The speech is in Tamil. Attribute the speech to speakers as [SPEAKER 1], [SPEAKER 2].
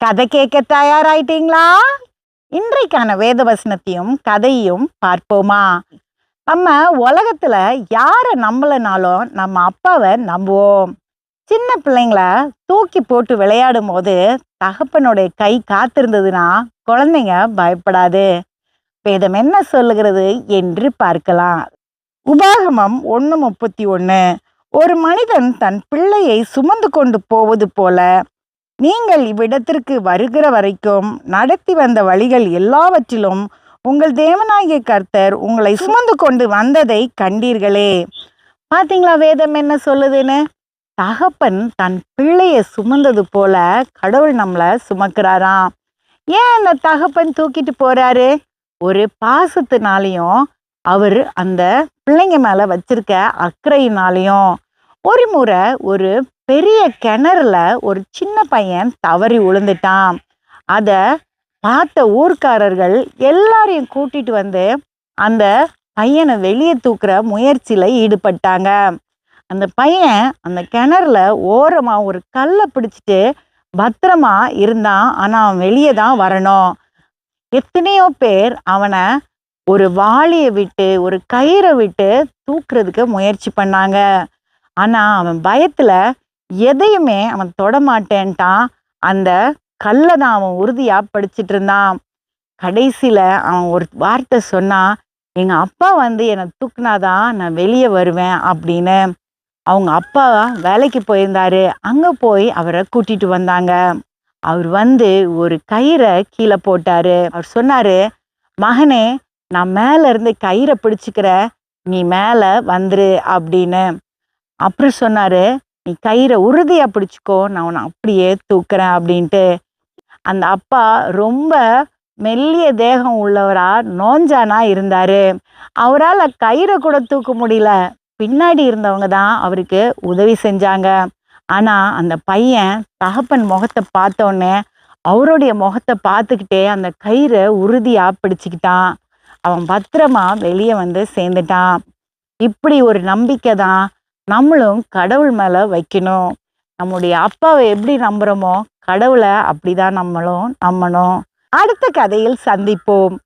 [SPEAKER 1] கதை கேட்க தயாராயிட்டீங்களா? இன்றைக்கான வேத வசனத்தையும் கதையும் பார்ப்போமா? நம்ம உலகத்துல யாரை நம்பலனாலும் நம்ம அப்பாவை நம்புவோம். சின்ன பிள்ளைங்கள தூக்கி போட்டு விளையாடும் போது தகப்பனுடைய கை காத்திருந்ததுன்னா குழந்தைங்க பயப்படாது. வேதம் என்ன சொல்லுகிறது என்று பார்க்கலாம். உபாகமம் ஒன்று முப்பத்தி ஒன்று ஒரு மனிதன் தன் பிள்ளையை சுமந்து கொண்டு போவது போல நீங்கள் இவ்விடத்திற்கு வருகிற வரைக்கும் நடத்தி வந்த வழிகள் எல்லாவற்றிலும் உங்கள் தேவனாகிய கர்த்தர் உங்களை சுமந்து கொண்டு வந்ததை கண்டீர்களே. பாத்தீங்களா வேதம் என்ன சொல்லுதுன்னு? தகப்பன் தன் பிள்ளையை சுமந்தது போல கடவுள் நம்மளை சுமக்கிறாராம். ஏன் அந்த தகப்பன் தூக்கிட்டு போறாரு? ஒரு பாசத்தினாலையும் அவர் அந்த பிள்ளைங்க மேல வச்சிருக்க அக்கறையினாலையும். ஒரு முறை ஒரு பெரிய கிணறுல ஒரு சின்ன பையன் தவறி விழுந்துட்டான் அதை பார்த்த ஊர்க்காரர்கள் எல்லாரையும் கூட்டிட்டு வந்து அந்த பையனை வெளியே தூக்குற முயற்சியில் ஈடுபட்டாங்க. அந்த பையன் அந்த கிணறுல ஓரமாக ஒரு கல்லை பிடிச்சிட்டு பத்திரமா இருந்தான். ஆனால் அவன் வெளியே தான் வரணும். எத்தனையோ பேர் அவனை ஒரு வாளியை விட்டு ஒரு கயிறை விட்டு தூக்குறதுக்கு முயற்சி பண்ணாங்க. ஆனால் அவன் பயத்தில் எதையுமே அவன் தொட மாட்டேன்ட்டான் அந்த கல்லை தான் அவன் உறுதியாக படிச்சுட்டு இருந்தான் கடைசியில் அவன் ஒரு வார்த்தை சொன்னான் எங்கள் அப்பா வந்து என்னை தூக்குனாதான் நான் வெளியே வருவேன் அப்படின்னு. அவங்க அப்பா வேலைக்கு போயிருந்தாரு. அங்கே போய் அவரை கூட்டிட்டு வந்தாங்க. அவர் வந்து ஒரு கயிறை கீழே போட்டாரு. அவர் சொன்னாரு மகனே நான் மேலே இருந்து கயிறை பிடிச்சிக்கிற நீ மேலே வந்துரு அப்படின்னு. அப்புறம் சொன்னார் நீ கயிறை உறுதியாக பிடிச்சிக்கோ நான் உன்னை அப்படியே தூக்குறேன் அப்படின்ட்டு அந்த அப்பா ரொம்ப மெல்லிய தேகம் உள்ளவரா நோஞ்சானா இருந்தார். அவரால் கயிறை கூட தூக்க முடியல. பின்னாடி இருந்தவங்க தான் அவருக்கு உதவி செஞ்சாங்க. ஆனால் அந்த பையன் தகப்பன் முகத்தை பார்த்தோன்னே அவருடைய முகத்தை பார்த்துக்கிட்டே அந்த கயிறை உறுதியாக பிடிச்சிக்கிட்டான். அவன் பத்திரமா வெளியே வந்து சேர்ந்துட்டான். இப்படி ஒரு நம்பிக்கை தான் நம்மளும் கடவுள் மேலே வைக்கணும். நம்முடைய அப்பாவை எப்படி நம்புறோமோ கடவுளை அப்படிதான் நம்மளும் நம்பணும். அடுத்த கதையில் சந்திப்போம்.